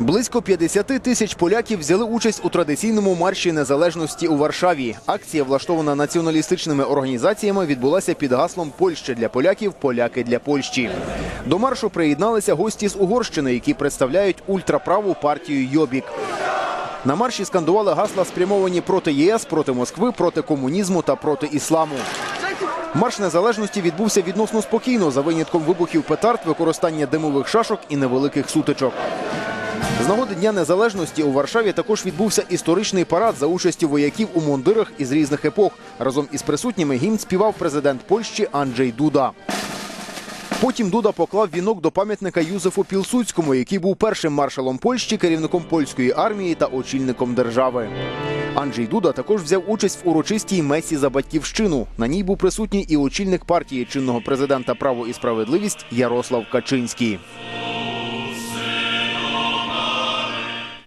Близько 50 тисяч поляків взяли участь у традиційному марші незалежності у Варшаві. Акція, влаштована націоналістичними організаціями, відбулася під гаслом Польща для поляків, поляки для Польщі. До маршу приєдналися гості з Угорщини, які представляють ультраправу партію Йобік. На марші скандували гасла, спрямовані проти ЄС, проти Москви, проти комунізму та проти ісламу. Марш незалежності відбувся відносно спокійно за винятком вибухів петард, використання димових шашок і невеликих сутичок. З нагоди Дня Незалежності у Варшаві також відбувся історичний парад за участю вояків у мундирах із різних епох. Разом із присутніми гімн співав президент Польщі Анджей Дуда. Потім Дуда поклав вінок до пам'ятника Юзефу Пілсуцькому, який був першим маршалом Польщі, керівником польської армії та очільником держави. Анджей Дуда також взяв участь в урочистій месі за батьківщину. На ній був присутній і очільник партії чинного президента Право і справедливість Ярослав Качинський.